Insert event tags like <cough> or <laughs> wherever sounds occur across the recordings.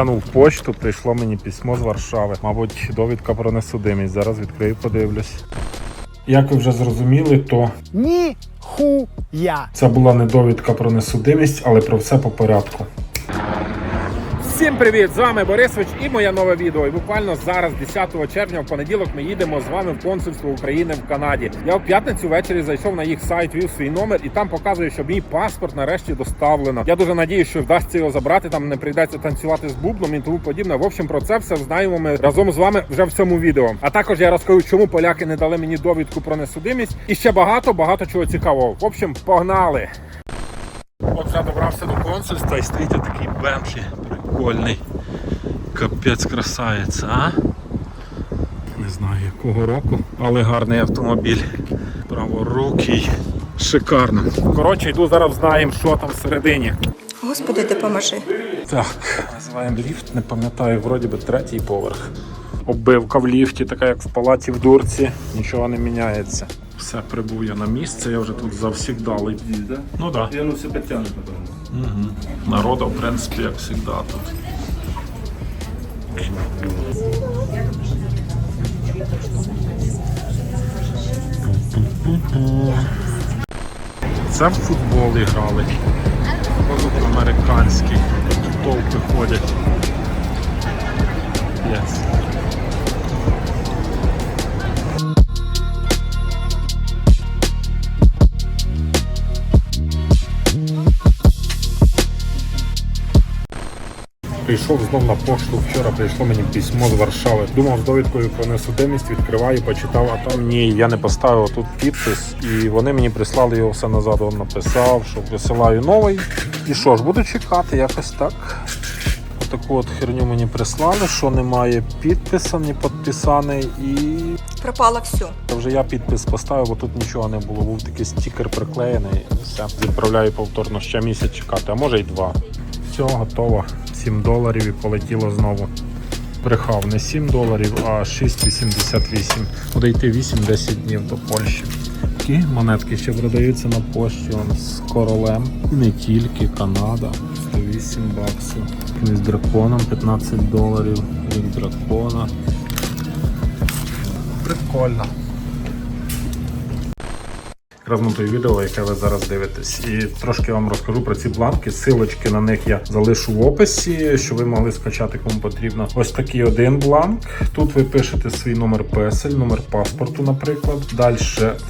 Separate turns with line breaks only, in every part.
Глянув почту, прийшло мені письмо з Варшави. Мабуть, довідка про несудимість. Зараз відкрию, подивлюсь. Як ви вже зрозуміли, то
Ніхуя.
це була не довідка про несудимість, але про все по порядку.
Всім привіт! З вами Борисович і моє нове відео. І буквально зараз, 10 червня, в понеділок, ми їдемо з вами в консульство України в Канаді. Я в п'ятницю ввечері зайшов на їх сайт, вів свій номер, і там показує, що мій паспорт нарешті доставлено. Я дуже надію, що вдасться його забрати. Там не прийдеться танцювати з бубном і тому подібне. В общем, про це все знаємо ми разом з вами вже в цьому відео. А також я розкажу, чому поляки не дали мені довідку про несудимість. І ще багато багато чого цікавого. В общем, погнали!
От вже добрався до консульства і стоїть такий Бентлі прикольний. Капець красавець, а? Не знаю якого року, але гарний автомобіль. Праворукий. Шикарно.
Коротше, йду зараз знаємо, що там всередині.
Господи, допоможи.
Так, називаємо ліфт, не пам'ятаю, вроді би третій поверх. Оббивка в ліфті, така як в палаті в дурці, нічого не міняється. Все, прибув я на місце, я вже тут завсігдалий. Ну так. Да.
Воно все підтягне потім.
Народу, в принципі, як завжди тут. Це в футбол грали. Американський. Тут толпи ходять. Yes. Прийшов знов на пошту. Вчора прийшло мені письмо з Варшави. Думав з довідкою про несудимість, відкриваю, почитав, а там ні, я не поставив тут підпис. І вони мені прислали його все назад. Он написав, що висилаю новий. І що ж, буду чекати якось так. Таку от херню мені прислали, що немає підписа, не підписаний, і
Пропало все.
вже я підпис поставив, бо тут нічого не було. Був такий стікер приклеєний. Все. Відправляю повторно ще місяць чекати, а може й два. Все, готово. 7 доларів і полетіло знову. Брехав не 7 доларів, а 6,88. Буде йти 8-10 днів до Польщі. Такі монетки ще продаються на пошті он, з королем. Не тільки Канада. 108 баксів. З драконом 15 доларів. Рік дракона. Прикольно. Розмотую відео, яке ви зараз дивитесь. І трошки вам розкажу про ці бланки. Силочки на них я залишу в описі, щоб ви могли скачати кому потрібно. Ось такий один бланк. Тут ви пишете свій номер песель, номер паспорту, наприклад. Далі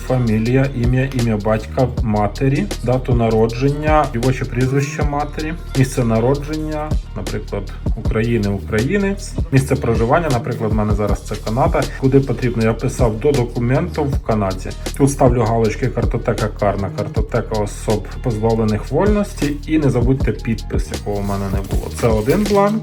фамілія, ім'я, ім'я батька, матері, дату народження, дівоче прізвище матері, місце народження, наприклад, України, українець, місце проживання, наприклад, в мене зараз це Канада. Куди потрібно, я писав до документів в Канаді. Тут ставлю галочки картотека карна, картотека особ позбавлених вольності. І не забудьте підпис, якого в мене не було. Це один бланк.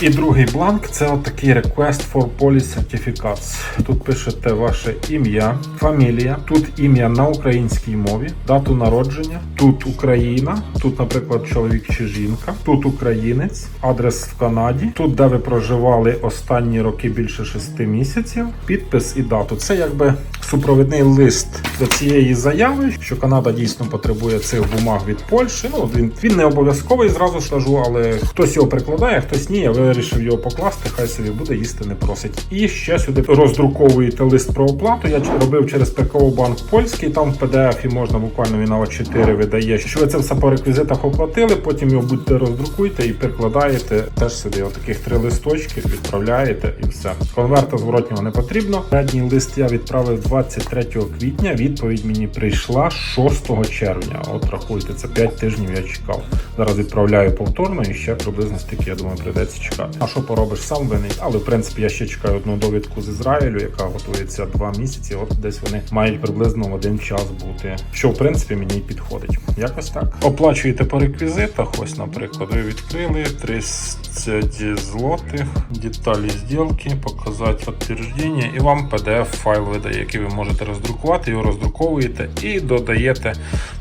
І другий бланк це отакий Request for Police Certificates. Тут пишете ваше ім'я, фамілія, тут ім'я на українській мові, дату народження, тут Україна, тут, наприклад, чоловік чи жінка, тут українець, адрес в Канаді, тут, де ви проживали останні роки більше 6 місяців, підпис і дату. Це якби супровідний лист до цієї заяви, що Канада дійсно потребує цих бумаг від Польщі. Ну він, він не обов'язковий, зразу ж кажу, але хтось його прикладає, хтось ні. Я вирішив його покласти, хай собі буде їсти не просить. І ще сюди роздруковуєте лист про оплату. Я робив через ПКО банк польський. Там в PDF можна буквально він на 4 видає. Що ви це все по реквізитах оплатили, потім його будете роздрукуєте і прикладаєте теж сюди. Отаких три листочки відправляєте і все. Конверта зворотнього не потрібно. Передній лист я відправив 23 квітня. Відповідь мені прийшла 6 червня. От рахуйте, це 5 тижнів я чекав. Зараз відправляю повторно і ще приблизно стільки, я думаю, прийдеться чекати. А що поробиш сам винний? Але в принципі я ще чекаю одну довідку з Ізраїлю, яка готується два місяці. От десь вони мають приблизно в один час бути. Що в принципі мені й підходить. Якось так. Оплачуєте по реквізитах. Ось, наприклад, ви відкрили 30 злотих, деталі зділки, показати підтвердження, і вам PDF файл видає, який ви можете роздрукувати. Його роздруковуєте і додаєте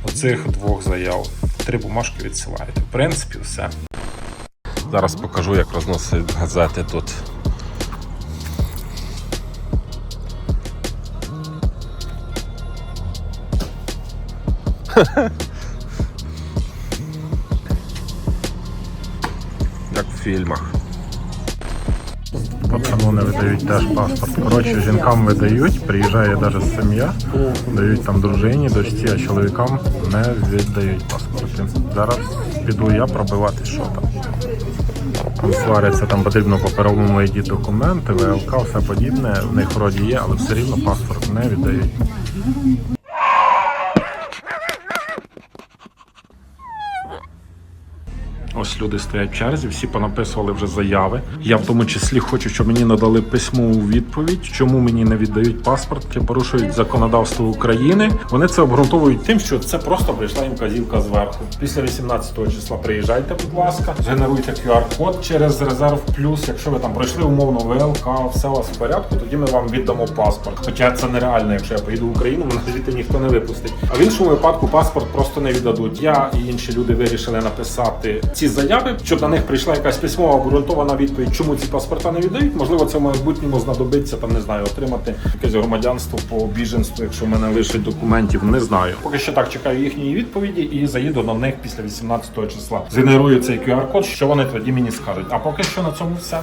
оцих двох заяв. Три бумажки відсилаєте. В принципі, все. Зараз покажу, як розносять газети тут. <laughs> Як в фільмах.
Пацану не видають теж паспорт. Коротше, жінкам видають, приїжджає навіть сім'я, дають там дружині, дочці, а чоловікам не віддають паспорти. Зараз піду я пробивати, що там. Сваряться, там потрібно паперовому ID документи, ВЛК, все подібне. В них вроді є, але все рівно паспорт не віддають. Ось люди стоять в черзі, всі понаписували вже заяви. Я в тому числі хочу, щоб мені надали письмову відповідь, чому мені не віддають паспорт, чи порушують законодавство України. Вони це обґрунтовують тим, що це просто прийшла їм казівка зверху. Після 18 числа приїжджайте, будь ласка, генеруйте QR-код через резерв плюс. Якщо ви там пройшли умовно ВЛК, все у вас в порядку, тоді ми вам віддамо паспорт. Хоча це нереально, якщо я поїду в Україну, мене звідти ніхто не випустить. А в іншому випадку паспорт просто не віддадуть. Я і інші люди вирішили написати ці заяви, щоб на них прийшла якась письмова обґрунтована відповідь, чому ці паспорта не віддають. Можливо, це в майбутньому знадобиться там, не знаю, отримати якесь громадянство по біженству, якщо в мене лишить документів. Не знаю. Поки що так чекаю їхньої відповіді і заїду до них після 18 числа. Згенерую цей QR-код, що вони тоді мені скажуть. А поки що на цьому все.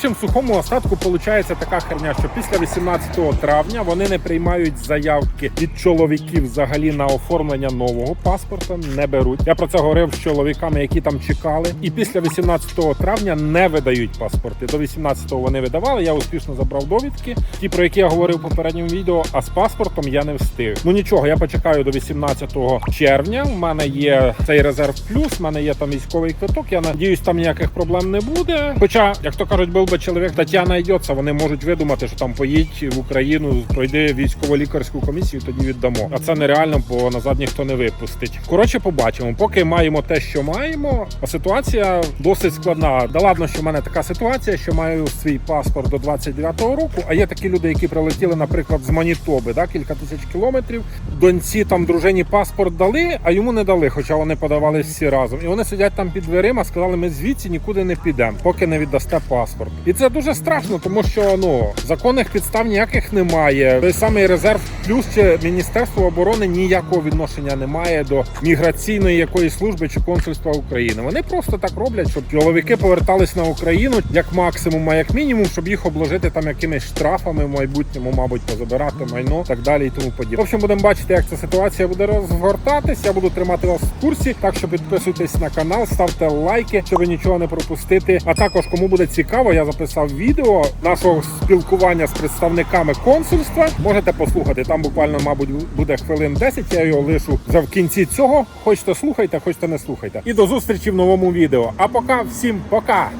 Общем, в сухому остатку виходить така херня, що після 18 травня вони не приймають заявки від чоловіків взагалі на оформлення нового паспорта. Не беруть. Я про це говорив з чоловіками, які там чекали. І після 18 травня не видають паспорти. До 18-го вони видавали. Я успішно забрав довідки, ті про які я говорив в попередньому відео. А з паспортом я не встиг. Ну нічого, я почекаю до 18 червня. У мене є цей резерв плюс. У мене є там військовий квиток. Я надіюсь, там ніяких проблем не буде. Хоча, як то кажуть, був би чоловік, стаття знайдеться, вони можуть видумати, що там поїдь в Україну, пройди військово-лікарську комісію, тоді віддамо. А це нереально, бо назад ніхто не випустить. Коротше, побачимо. Поки маємо те, що маємо. А ситуація досить складна. Да ладно, що в мене така ситуація, що маю свій паспорт до 29-го року. А є такі люди, які прилетіли, наприклад, з Манітоби, да, кілька тисяч кілометрів. Доньці там дружині паспорт дали, а йому не дали, хоча вони подавали всі разом. І вони сидять там під дверима, сказали, ми звідси нікуди не підемо, поки не віддасте паспорт. І це дуже страшно, тому що ну законних підстав ніяких немає. Той самий резерв плюс чи Міністерство оборони ніякого відношення не має до міграційної якоїсь служби чи консульства України. Вони просто так роблять, щоб чоловіки повертались на Україну як максимум, а як мінімум, щоб їх обложити там якимись штрафами в майбутньому, мабуть, позабирати майно так далі і тому подібне. В общем, будемо бачити, як ця ситуація буде розгортатись. Я буду тримати вас в курсі. Так що підписуйтесь на канал, ставте лайки, щоб нічого не пропустити. А також, кому буде цікаво, я записав відео нашого спілкування з представниками консульства. Можете послухати. Там буквально, мабуть, буде хвилин 10. Я його лишу вже в кінці цього. Хочете слухайте, хочете не слухайте. І до зустрічі в новому відео. А поки всім пока.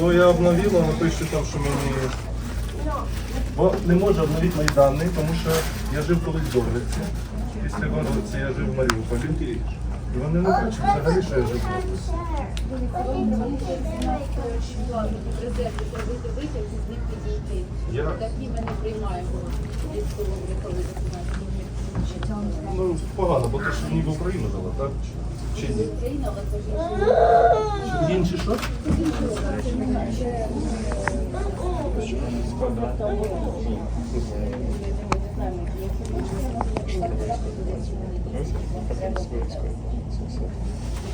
Ну я обновила, пише там, що мені. Бо не можу обновити мої дані, тому що я жив колись в Добриці. Після Горлиці я жив в Маріуполі. І вони не бачать взагалі, що я. Я?
Такі ми не приймаємо військово-облікові документи.
Ну, погано, бо ти ж ніби Україну дала, так? Чи ні?
Україна, але це ж
Чи Інші що?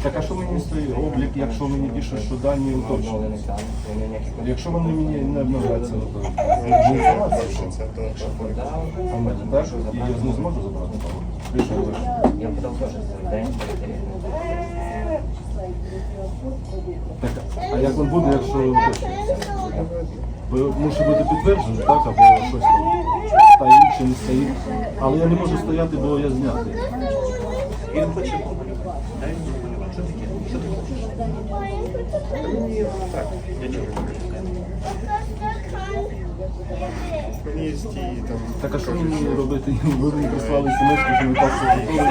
Так а що мені стоїть облік, якщо мені пише, що дані уточнені? Якщо вони мені не обновляються, то інформація. А? Я не зможу забрати.
Я подав теж день
а як він буде, якщо? Бо мусить бути підтверджено, так, або щось там стоїть чи не стоїть. Але я не можу стояти, бо я знятий.
Він хоче. Дай. Що таке? Що ти хочеш? Так, я чого.
Так а що мені робити? Ви мені прислали смс, що ви так все готові.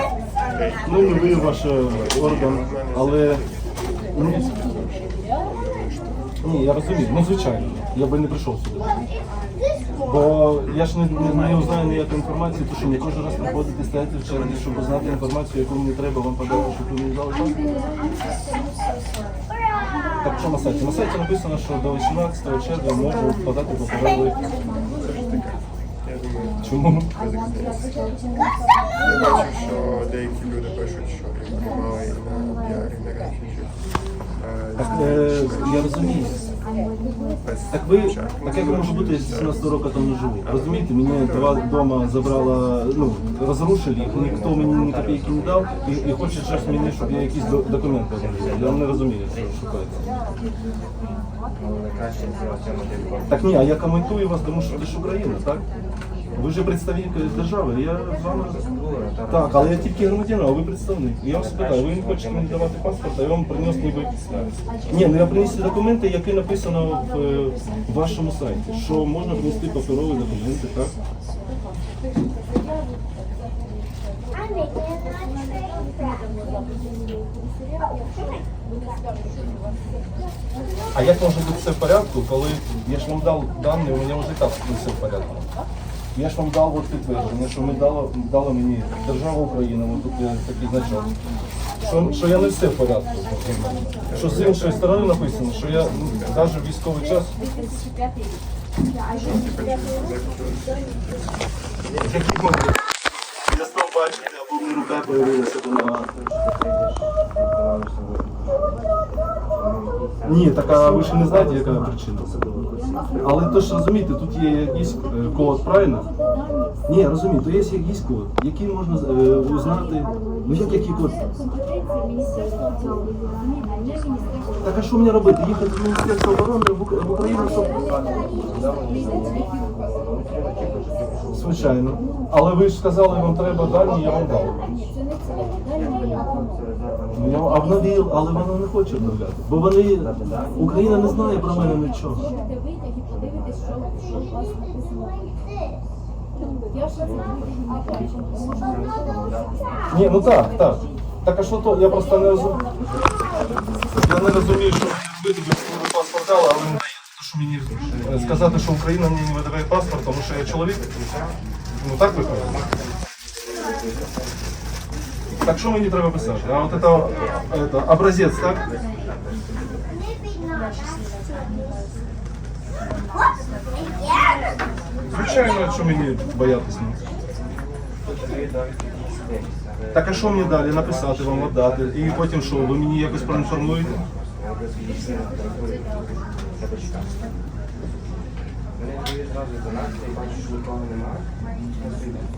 Ну, не ви ваш е, орган, але ні, я розумію, ну звичайно, я би не прийшов сюди. Бо я ж не, не, не узнаю ніякої інформації, то що мені кожен раз приходити стояти в черзі, щоб знати інформацію, яку мені треба вам подати, щоб ви мені дали час. Так що на сайті? На сайті написано, що до 18 червня можу подати паперовий. Чому?
Я бачив, що деякі люди пишуть, що приймали на піарі, на рефіджі.
Так, е, я розумію. Так ви, так як може бути, я 17 року там не живу. Розумієте, мене два дома забрала, ну, розрушили їх, ніхто мені ні копійки не дав, і, і хоче зараз мені, щоб я якісь до- документи оформив. Я не розумію, що шукається. Так ні, а я коментую вас, тому що ви ж Україна, так? Ви ж представник держави, я з вами так, але я тільки громадянин, а ви представник. Я вас питаю, ви не хочете мені давати паспорт, а я вам приніс ніби. Ні, ну я приніс документи, які написано в, е, вашому сайті, що можна принести паперові документи, так? А як може бути все в порядку, коли я ж вам дав дані, у мене вже і так все в порядку. Я ж вам дав от підтвердження, що ми дали, дали мені держава Україна, от тут є такий значок. Що, що я не все в порядку. Що з іншої сторони написано, що я навіть військовий час. Я став бачити, або мені рука появилася до нога. Ні, так а ви ж не знаєте, яка причина. Але то ж розумієте, тут є якийсь е, код, правильно? Ні, розумію, то є якийсь код, який можна е, узнати. Ну як який код? Так а що мені робити? Їхати в Міністерство оборони в Україну, щоб... Звичайно. Але ви ж сказали, вам треба дані, я вам дав. Ну, Я обновив, але вона не хоче обновляти. Бо вони Україна не знає про мене нічого.
що, що у вас написано. Я ж а бачу.
Ні, ну так, так. Так а що то? Я просто не розумію. Я не розумію, що ви тобі паспорт дали, але не даєте. То, що мені е, сказати, що Україна мені не видаває паспорт, тому що я чоловік. Ну так виходить. Так що мені треба писати? А от це, це образець, так? Звичайно, що мені боятися. Так а що мені далі? Написати вам, віддати? І потім що, ви мені якось проінформуєте?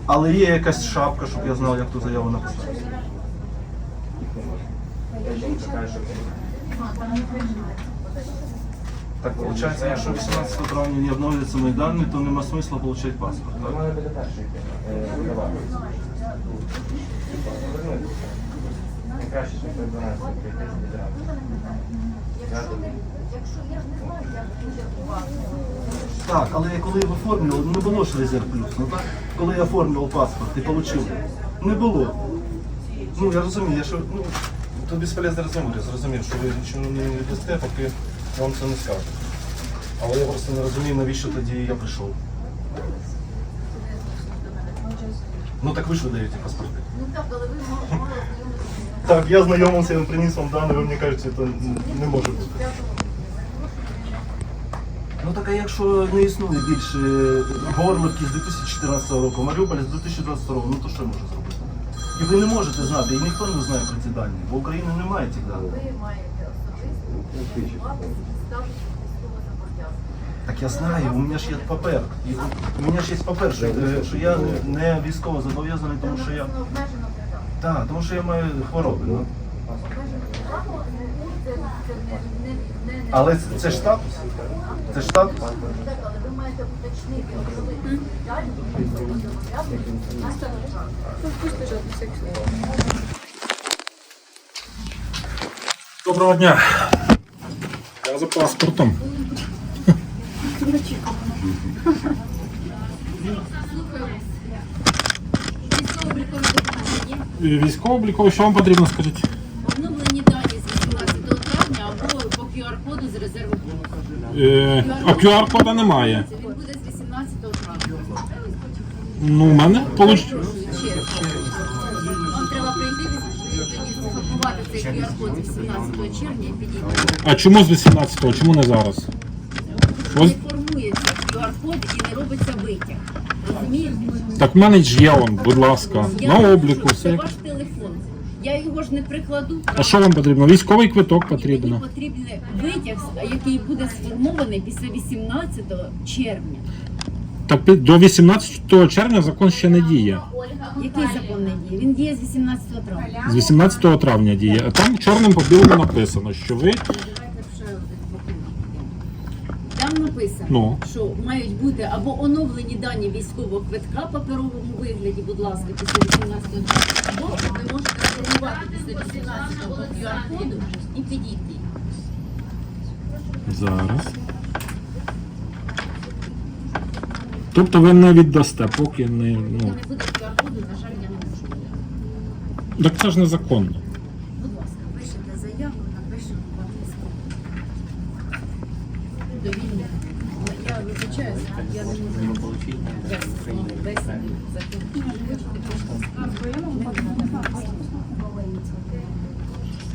Але є якась шапка, щоб я знав, як ту заяву написати. Так, виходить, якщо 18 травня не обновляться дані, то нема смисла отримати паспорт. Так? Так, але коли я оформлював, ну, не було ж резерв плюс. Ну так, коли я оформлював паспорт і отримав, не було. Ну я розумію, я що ну тут безполезно розуміти, зрозумів, що ви нічого не віддасте, поки вам це не скажуть. Але я просто не розумію, навіщо тоді я прийшов. Ну так ви ж видаєте паспорти.
Ну так, але ви мало
Так, я знайомився, він приніс вам дані, ви мені кажете, це не може бути. Ну так а якщо не існує більше Горлівки з 2014 року, Маріуполь з 2022 року, ну то що я можу зробити? І ви не можете знати, і ніхто не знає про ці дані, бо Україна не має цих даних.
ви маєте особисто статус військовозобов'язаного.
Так я знаю, у мене ж є папер. У мене ж є папер, е, що я не- військово зобов'язаний, тому що я. Так, тому що я маю хвороби. Ну. Але це, це ж статус. Це ж.
Доброго дня. Я за паспортом. Військово-обліковий, що вам потрібно, скажіть?
Обновлені дані з 18 травня або по QR-коду з резерву.
Е, а QR-кода немає.
Він буде з 18 травня.
Ну, у мене получ...
Ще раз. Вам треба прийти тоді сфотографувати цей QR-код 18 червня і підійти.
А чому з 18-го? Чому не зараз? Ось
Не формується QR
QR-код і не робиться витяг. Розумієте?
Так в мене ж є он, будь ласка,
Я
на обліку.
можу, Це
Все.
ваш телефон. Я його ж не прикладу.
А що вам потрібно? Військовий квиток
Мені потрібен витяг, який буде сформований після 18 червня.
Так до 18 червня закон ще не діє.
Який закон не діє? Він діє з 18 травня.
З 18 травня діє. А там чорним по білому написано, що ви
Там написано,
Ну.
що мають бути або оновлені дані військового квитка в паперовому вигляді, будь ласка, після 18 травня, або ви можете сформувати після 18 QR-коду і підійти.
зараз. Тобто ви не віддасте, поки не. Ну.
не буде QR-коду, на жаль, я не можу.
Так це ж незаконно.
Будь ласка, пишете заяву, напишемо вам листок. Довільно. Я вибачаюся, я не можу закінчити. Хочете, пишете скаргу.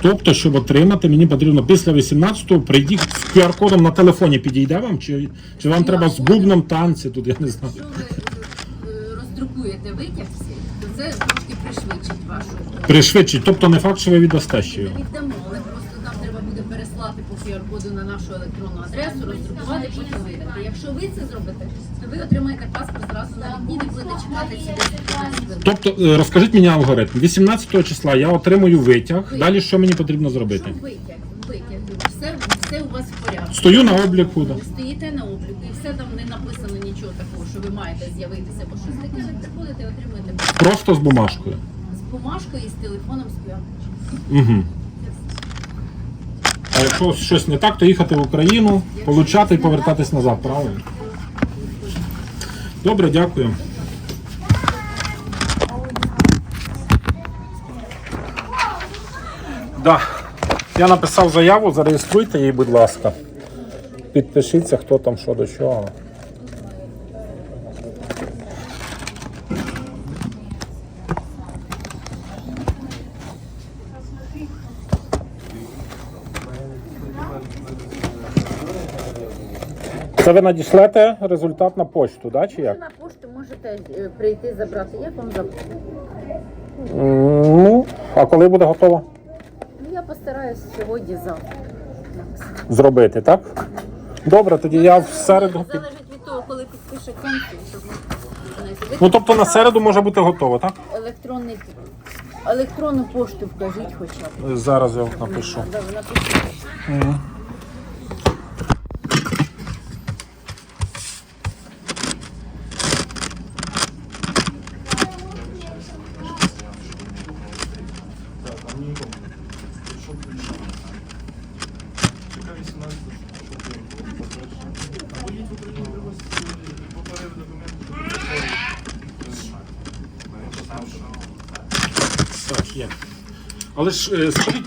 Тобто, щоб отримати, мені потрібно після 18-го прийдіть з QR-кодом на телефоні підійде вам, чи, чи вам треба з бубном танці тут, я не знаю.
Якщо ви е, роздрукуєте витяг всі, то це трошки пришвидшить вашу.
Пришвидшить, тобто не факт, що ви віддасте ще його.
Віддамо, але просто нам треба буде переслати по QR-коду на нашу електронну адресу, роздрукувати, потім видати. Якщо ви це зробите, ви отримаєте паспорт зразу на дні, не будете чекати ці 10 хвилин.
Тобто, е, розкажіть мені алгоритм. 18 числа я отримую витяг. Далі що мені потрібно зробити?
Що витяг? Витяг. Все, все у вас в порядку.
Стою на обліку. Да.
Ви стоїте на обліку і все там не написано нічого такого, що ви маєте з'явитися, бо щось таке ви приходите і отримуєте паспорт.
Просто з бумажкою.
з бумажкою і з телефоном з.
Угу. А якщо щось не так, то їхати в Україну, получати і повертатись назад, правильно? Добре, дякую. Да. Я написав заяву, зареєструйте її, будь ласка. Підпишіться, хто там що до чого. Це ви надішлете результат на почту, да, чи як?
На пошту можете е, прийти забрати. Як вам забрати?
Ну, а коли буде готово?
Ну, я постараюсь сьогодні завтра.
Зробити, так? Добре, тоді я в середу. під-
Залежить від того, коли підпише консул, щоб ми знаєте,
Ну тобто на середу може бути готово, так?
електронний електронну пошту вкажіть хоча б.
Зараз я напишу.
Да, напишіть.
Так, є. Але ж е, скажіть.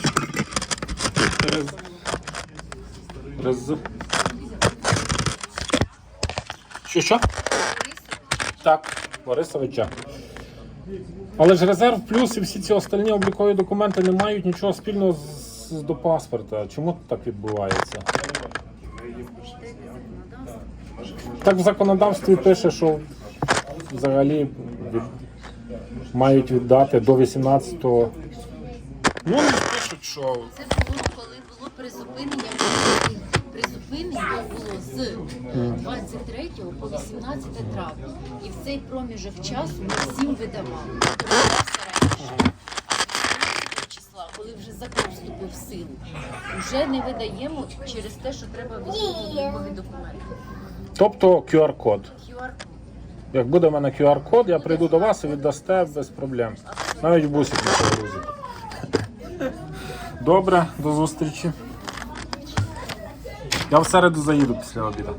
Раз. Що що? Так, Борисовича. Але ж резерв плюс і всі ці остальні облікові документи не мають нічого спільного з, з- до паспорта. Чому так відбувається? Так в законодавстві пише, що взагалі від, мають віддати до 18-го. Ну, вони пишуть, що
Це було, коли було призупинення. Призупинення було з 23 по 18 травня. І в цей проміжок часу ми всім видавали. Видавався раніше. А 17 числа, коли вже закон вступив в силу, вже не видаємо через те, що треба військово-облікові документи.
тобто QR-код.
QR
Як буде в мене QR-код, я прийду до вас і віддасте без проблем. Навіть бусик не погрузите. Добре, до зустрічі. Я в середу заїду після обіду.